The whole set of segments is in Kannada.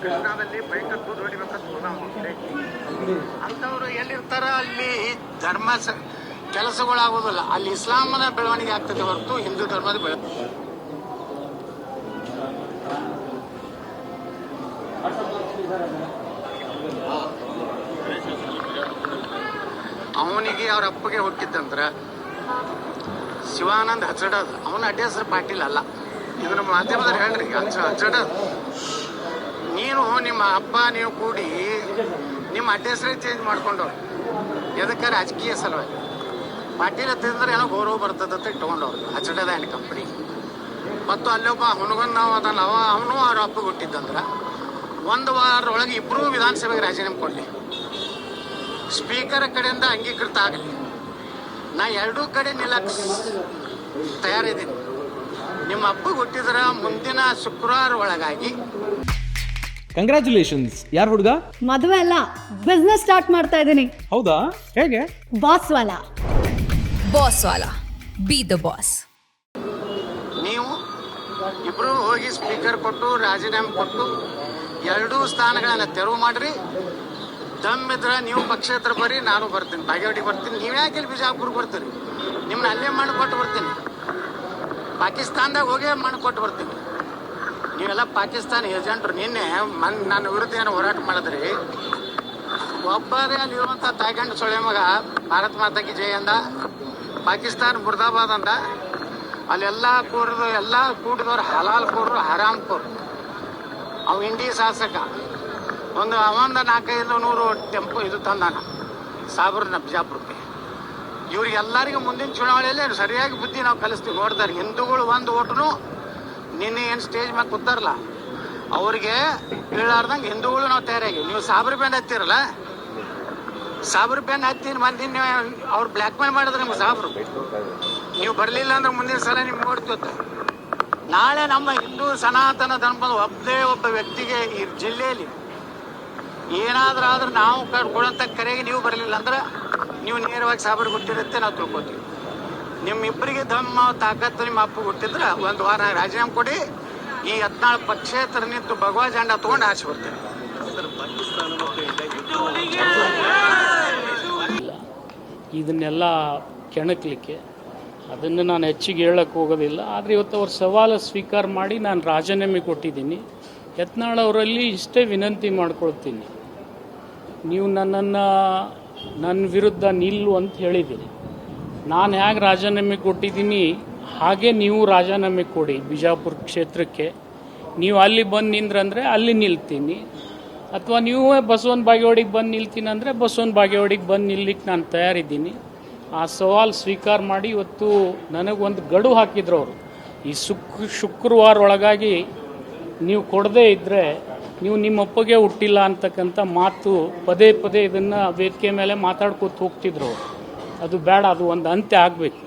ಕೃಷ್ಣಾದಲ್ಲಿ ಭಯಂಕರ ದೂರ ಅಂಥವ್ರು ಎಲ್ಲಿರ್ತಾರ ಅಲ್ಲಿ ಧರ್ಮ ಕೆಲಸಗಳಾಗೋದಿಲ್ಲ. ಅಲ್ಲಿ ಇಸ್ಲಾಮನ ಬೆಳವಣಿಗೆ ಆಗ್ತದೆ ಹೊರತು ಹಿಂದೂ ಧರ್ಮದ ಬೆಳವಣಿಗೆ ಅವನಿಗೆ ಅವ್ರ ಅಪ್ಪಗೆ ಹುಟ್ಟಿದ್ದಂದ್ರ ಶಿವಾನಂದ್ ಹಚ್ಚಡದ್ ಅವನ ಅಡ್ಡ ಹೆಸರು ಪಾಟೀಲ್ ಅಲ್ಲ. ಇದ್ರ ಮಾಧ್ಯಮದಲ್ಲಿ ಹೇಳ್ರಿ ಹಚ್ಚ ಹಚ್ಚಡದ್ ನೀನು, ನಿಮ್ಮ ಅಪ್ಪ, ನೀವು ಕೂಡಿ ನಿಮ್ಮ ಅಡ್ರೆಸ್ ಚೇಂಜ್ ಮಾಡ್ಕೊಂಡವ್ರು ಎದಕ್ಕೆ ರಾಜಕೀಯ ಸಲುವಾಗಿ? ಪಾಟೀಲ್ ಹತ್ತಿದ್ರೆ ಏನೋ ಗೌರವ ಬರ್ತದಂತ ಇಟ್ಕೊಂಡವ್ರು ಹಚ್ಚಡದ ಆ್ಯಂಡ್ ಕಂಪ್ನಿ ಮತ್ತು ಅಲ್ಲೊಬ್ಬ ಹುನಗನ್ ನಾವು ಅದಲ್ಲ, ಅವ, ಅವನು ಅವ್ರ ಅಪ್ಪಗೆ ಕೊಟ್ಟಿದ್ದಂದ್ರೆ ಒಂದು ವಾರದೊಳಗೆ ಇಬ್ಬರೂ ವಿಧಾನಸಭೆಗೆ ರಾಜೀನಾಮೆ ಕೊಡಲಿ. ಸ್ಪೀಕರ್ ಕಡೆಯಿಂದ ಅಂಗೀಕೃತ ಆಗಲಿ. ನಾ ಎರಡೂ ಕಡೆ ನಿಲ್ಲಕ್ಕೆ ತಯಾರಿದ್ದೀನಿ. ನಿಮ್ಮ ಅಪ್ಪ ಹುಟ್ಟಿದ್ರೆ ಮುಂದಿನ ಶುಕ್ರವಾರ ಒಳಗಾಗಿ ಕಂಗ್ರ್ಯಾಚುಲೇಷನ್ಸ್ ಯಾರು ಹುಡುಗ? ಮದುವೆ ಅಲ್ಲ ಬಿಸ್ನೆಸ್ ಸ್ಟಾರ್ಟ್ ಮಾಡ್ತಾ ಇದ್ದೀನಿ. ಹೌದಾ? ಹೇಗೆ? ಬಾಸ್ ವಾಲ. ಬಾಸ್ ವಾಲ. ಬಿ ದ ಬಾಸ್ ನೀವು ಇಬ್ರು ಹೋಗಿ ಸ್ಪೀಕರ್ ಕೊಟ್ಟು ರಾಜೀನಾಮೆ ಕೊಟ್ಟು ಎರಡೂ ಸ್ಥಾನಗಳನ್ನ ತೆರವು ಮಾಡ್ರಿ. ದಮ್ ಇದ್ರ ನೀವು ಹತ್ರ ಬರ್ರಿ ನಾನು ಬರ್ತೀನಿ. ಬಾಗೇವಾಡಿ ಬರ್ತೀನಿ. ನೀವು ಯಾಕೆ ಇಲ್ಲಿ ಬಿಜಾಪುರ್ ಬರ್ತೀರಿ? ನಿಮ್ಮನ್ನ ಅಲ್ಲೇ ಮಾಡಿಕೊಟ್ಟು ಬರ್ತೀನಿ. ಪಾಕಿಸ್ತಾನದಾಗ ಹೋಗಿ ಮಾಡಿಕೊಟ್ಟು ಬರ್ತೀನಿ. ನೀವೆಲ್ಲ ಪಾಕಿಸ್ತಾನ ಏಜೆಂಟ್ರು, ನಿನ್ನೆ ಮನ್, ನನ್ನ ವಿರುದ್ಧ ಏನು ಹೋರಾಟ ಮಾಡಿದ್ರಿ. ಒಬ್ಬರೇ ಅಲ್ಲಿರುವಂಥ ತಾಯ್ಗಂಡು ಸೊಳ್ಳೆ ಮಗ, ಭಾರತ್ ಮಾತಾಕಿ ಜಯ ಅಂದ. ಪಾಕಿಸ್ತಾನ ಮುರ್ದಾಬಾದ್ ಅಂದ. ಅಲ್ಲೆಲ್ಲ ಕೂಡ್ದು ಎಲ್ಲ ಕೂಡಿದವ್ರು ಹಲಾಲ್ ಕೂಡ್ರು ಹರಾಮ್ ಕೂರು ಅವ ಇಂಡಿ ಶಾಸಕ. ಒಂದು ಅವಂದ ನಾಲ್ಕೈದು ನೂರು ಟೆಂಪೋ ಇದು ತಂದಾನ ಸಾಬ್ರನ ಬಿಜಾಪುರಕ್ಕೆ ಇವ್ರಿಗೆಲ್ಲರಿಗೂ ಮುಂದಿನ ಚುನಾವಣೆಯಲ್ಲಿ ಸರಿಯಾಗಿ ಬುದ್ಧಿ ನಾವು ಕಲಿಸ್ತೀವಿ. ನೋಡ್ತಾರೆ ಹಿಂದೂಗಳು ಒಂದು ಓಟನು ನಿನ್ನೆ ಏನು ಸ್ಟೇಜ್ ಮ್ಯಾಗ ಕೂತಾರಲ್ಲ, ಅವ್ರಿಗೆ ಬೀಳಾರ್ದಂಗೆ ಹಿಂದೂಗಳು ನಾವು ತಯಾರಾಗಿ. ನೀವು ಸಾಬ್ರ ಬ್ಯಾಂಡ್ ಹತ್ತಿರಲ್ಲ? ಸಾಬ್ರ ಬ್ಯಾಂಡ್ ಹತ್ತಿನ ಮಂದಿ ನೀವು ಅವ್ರು ಬ್ಲ್ಯಾಕ್ ಮೇಲ್ ಮಾಡಿದ್ರೆ ನಿಮ್ಗೆ ಸಾಬ್ರು. ನೀವು ಬರಲಿಲ್ಲ ಅಂದ್ರೆ ಮುಂದಿನ ಸಲ ನಿಮ್ಗೆ ನೋಡ್ತೀವತ್ತ ನಾಳೆ ನಮ್ಮ ಹಿಂದೂ ಸನಾತನ ಧರ್ಮದ ಒಬ್ಬೇ ಒಬ್ಬ ವ್ಯಕ್ತಿಗೆ ಈ ಜಿಲ್ಲೆಯಲ್ಲಿ ಏನಾದ್ರೂ ಆದ್ರೆ ನಾವು ಕೊಡೋಂಥ ಕರೆಗೆ ನೀವು ಬರಲಿಲ್ಲ ಅಂದ್ರೆ ನೀವು ನೇರವಾಗಿ ಸಾಬ್ರು ಹುಟ್ಟಿರುತ್ತೆ, ನಾವು ತಿಳ್ಕೊತೀವಿ. ನಿಮ್ಮಿಬ್ಬರಿಗೆ ಧಮ್ಮ ತಾಕತ್ತು ನಿಮ್ಮ ಅಪ್ಪ ಹುಟ್ಟಿದ್ರೆ ಒಂದು ವಾರ ರಾಜೀನಾಮೆ ಕೊಡಿ. ಈ ಹದಿನಾಲ್ಕು ಪಕ್ಷೇತರ ನಿಂತು ಭಗವಾ ಜಾಂಡ ತಗೊಂಡು ಆಚೆ ಬರ್ತೀನಿ. ಇದನ್ನೆಲ್ಲ ಕೆಣಕಲಿಕ್ಕೆ. ಅದನ್ನು ನಾನು ಹೆಚ್ಚಿಗೆ ಹೇಳಕ್ಕೆ ಹೋಗೋದಿಲ್ಲ. ಆದರೆ ಇವತ್ತು ಅವ್ರ ಸವಾಲು ಸ್ವೀಕಾರ ಮಾಡಿ ನಾನು ರಾಜೀನಾಮೆ ಕೊಟ್ಟಿದ್ದೀನಿ. ಯತ್ನಾಳ್ ಅವರಲ್ಲಿ ಇಷ್ಟೇ ವಿನಂತಿ ಮಾಡ್ಕೊಳ್ತೀನಿ. ನೀವು ನನ್ನನ್ನು ನನ್ನ ವಿರುದ್ಧ ನಿಲ್ಲು ಅಂತ ಹೇಳಿದ್ದೀರಿ. ನಾನು ಹೇಗೆ ರಾಜೀನಾಮೆ ಕೊಟ್ಟಿದ್ದೀನಿ, ಹಾಗೆ ನೀವು ರಾಜೀನಾಮೆ ಕೊಡಿ ಬಿಜಾಪುರ ಕ್ಷೇತ್ರಕ್ಕೆ. ನೀವು ಅಲ್ಲಿ ಬಂದು ನಿಂದ್ರಂದ್ರೆ ಅಲ್ಲಿ ನಿಲ್ತೀನಿ. ಅಥವಾ ನೀವು ಬಸವನ ಬಾಗೇವಾಡಿಗೆ ಬಂದು ನಿಲ್ತೀನಿ ಅಂದರೆ ಬಸವನ ಬಾಗೇವಾಡಿಗೆ ಬಂದು ನಿಲ್ಲಿಕ್ಕೆ ನಾನು ತಯಾರಿದ್ದೀನಿ. ಆ ಸವಾಲು ಸ್ವೀಕಾರ ಮಾಡಿ ಇವತ್ತು ನನಗೊಂದು ಗಡು ಹಾಕಿದ್ರು ಅವರು. ಈ ಶುಕ್, ಶುಕ್ರವಾರ ಒಳಗಾಗಿ ನೀವು ಕೊಡದೇ ಇದ್ದರೆ ನೀವು ನಿಮ್ಮಪ್ಪಗೆ ಹುಟ್ಟಿಲ್ಲ ಅಂತಕ್ಕಂಥ ಮಾತು ಪದೇ ಪದೇ ಇದನ್ನು ವೇದಿಕೆ ಮೇಲೆ ಮಾತಾಡ್ಕೊತ ಹೋಗ್ತಿದ್ರು ಅವರು. ಅದು ಬೇಡ, ಅದು ಒಂದು ಅಂತ್ಯ ಆಗಬೇಕು.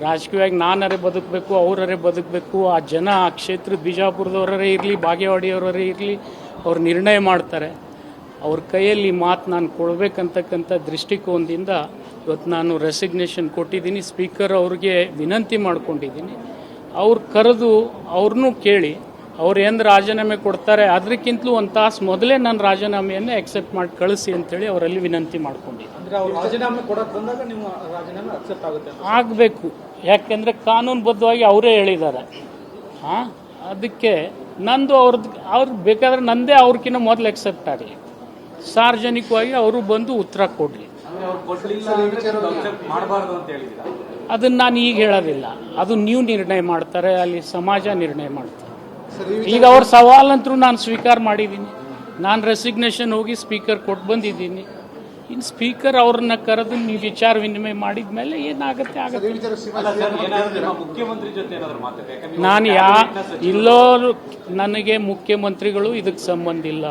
ರಾಜಕೀಯವಾಗಿ ನಾನರೇ ಬದುಕಬೇಕು, ಅವರರೇ ಬದುಕಬೇಕು, ಆ ಜನ, ಆ ಕ್ಷೇತ್ರ ಬಿಜಾಪುರದವರೇ ಇರಲಿ ಬಾಗೇವಾಡಿಯವರೇ ಇರಲಿ, ಅವ್ರು ನಿರ್ಣಯ ಮಾಡ್ತಾರೆ. ಅವ್ರ ಕೈಯಲ್ಲಿ ಮಾತು ನಾನು ಕೊಡಬೇಕಂತಕ್ಕಂಥ ದೃಷ್ಟಿಕೋನದಿಂದ ಇವತ್ತು ನಾನು ರೆಸಿಗ್ನೇಷನ್ ಕೊಟ್ಟಿದ್ದೀನಿ. ಸ್ಪೀಕರ್ ಅವ್ರಿಗೆ ವಿನಂತಿ ಮಾಡ್ಕೊಂಡಿದ್ದೀನಿ. ಅವ್ರು ಕರೆದು ಅವ್ರನ್ನೂ ಕೇಳಿ ಅವ್ರು ಏನು ರಾಜೀನಾಮೆ ಕೊಡ್ತಾರೆ ಅದಕ್ಕಿಂತಲೂ ಒಂದು ತಾಸು ಮೊದಲೇ ನಾನು ರಾಜೀನಾಮೆಯನ್ನು ಎಕ್ಸೆಪ್ಟ್ ಮಾಡಿ ಕಳಿಸಿ ಅಂತೇಳಿ ಅವರಲ್ಲಿ ವಿನಂತಿ ಮಾಡ್ಕೊಂಡಿ ಅಂದ್ರೆ ಅವ್ರು ರಾಜೀನಾಮೆ ಕೊಡಕ್ ಬಂದಾಗ ನಿಮ್ಮ ರಾಜೀನಾಮೆ ಅಕ್ಸೆಪ್ಟ್ ಆಗುತ್ತೆ ಆಗಬೇಕು. ಯಾಕೆಂದರೆ ಕಾನೂನುಬದ್ಧವಾಗಿ ಅವರೇ ಹೇಳಿದ್ದಾರೆ. ಹಾಂ ಅದಕ್ಕೆ ನಂದು ಅವ್ರದ್ದು ಅವ್ರು ಬೇಕಾದ್ರೆ ನಂದೇ ಅವ್ರಿಗಿಂತ ಮೊದಲು ಎಕ್ಸೆಪ್ಟ್ ಆಗಲಿ. ಸಾರ್ವಜನಿಕವಾಗಿ ಅವರು ಬಂದು ಉತ್ತರ ಕೊಡಲಿ. ಮಾಡಬಾರ್ದು ಅಂತ ಹೇಳಿದ್ದೀರಾ? ಅದನ್ನು ನಾನು ಈಗ ಹೇಳೋದಿಲ್ಲ. ಅದು ನೀವು ನಿರ್ಣಯ ಮಾಡ್ತಾರೆ ಅಲ್ಲಿ ಸಮಾಜ ನಿರ್ಣಯ ಮಾಡ್ತಾರೆ ಈಗ ಅವ್ರ ಸವಾಲಂತರೂ ನಾನು ಸ್ವೀಕಾರ ಮಾಡಿದ್ದೀನಿ ನಾನು ರೆಸಿಗ್ನೇಷನ್ ಹೋಗಿ ಸ್ಪೀಕರ್ ಕೊಟ್ಟು ಬಂದಿದ್ದೀನಿ. ಇನ್ನು ಸ್ಪೀಕರ್ ಅವ್ರನ್ನ ಕರೆದು ನೀವು ವಿಚಾರ ವಿನಿಮಯ ಮಾಡಿದ ಮೇಲೆ ಏನಾಗುತ್ತೆ ಆಗುತ್ತೆ. ಮುಖ್ಯಮಂತ್ರಿ ಜೊತೆ ಏನಾದ್ರು ಮಾತಾಡಿ ಯಾಕಂದ್ರೆ ನಾನು ಯಾ ಇಲ್ಲೋ ನನಗೆ ಮುಖ್ಯಮಂತ್ರಿಗಳು ಇದಕ್ಕೆ ಸಂಬಂಧ ಇಲ್ಲ.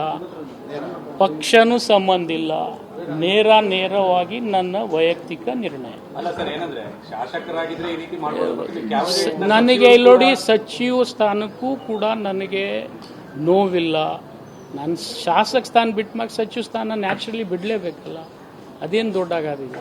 ಪಕ್ಷನೂ ಸಂಬಂಧ ಇಲ್ಲ. ನೇರ ನೇರವಾಗಿ ನನ್ನ ವೈಯಕ್ತಿಕ ನಿರ್ಣಯ. ನನಗೆ ನೋಡಿ ಸಚಿವ ಸ್ಥಾನಕ್ಕೂ ಕೂಡ ನನಗೆ ನೋವಿಲ್ಲ. ನಾನು ಶಾಸಕ ಸ್ಥಾನ ಬಿಟ್ಟ ಮ್ಯಾಗ ಸಚಿವ ಸ್ಥಾನ ನ್ಯಾಚುರಲಿ ಬಿಡಲೇಬೇಕಲ್ಲ. ಅದೇನು ದೊಡ್ಡ ಆಗೋದಿಲ್ಲ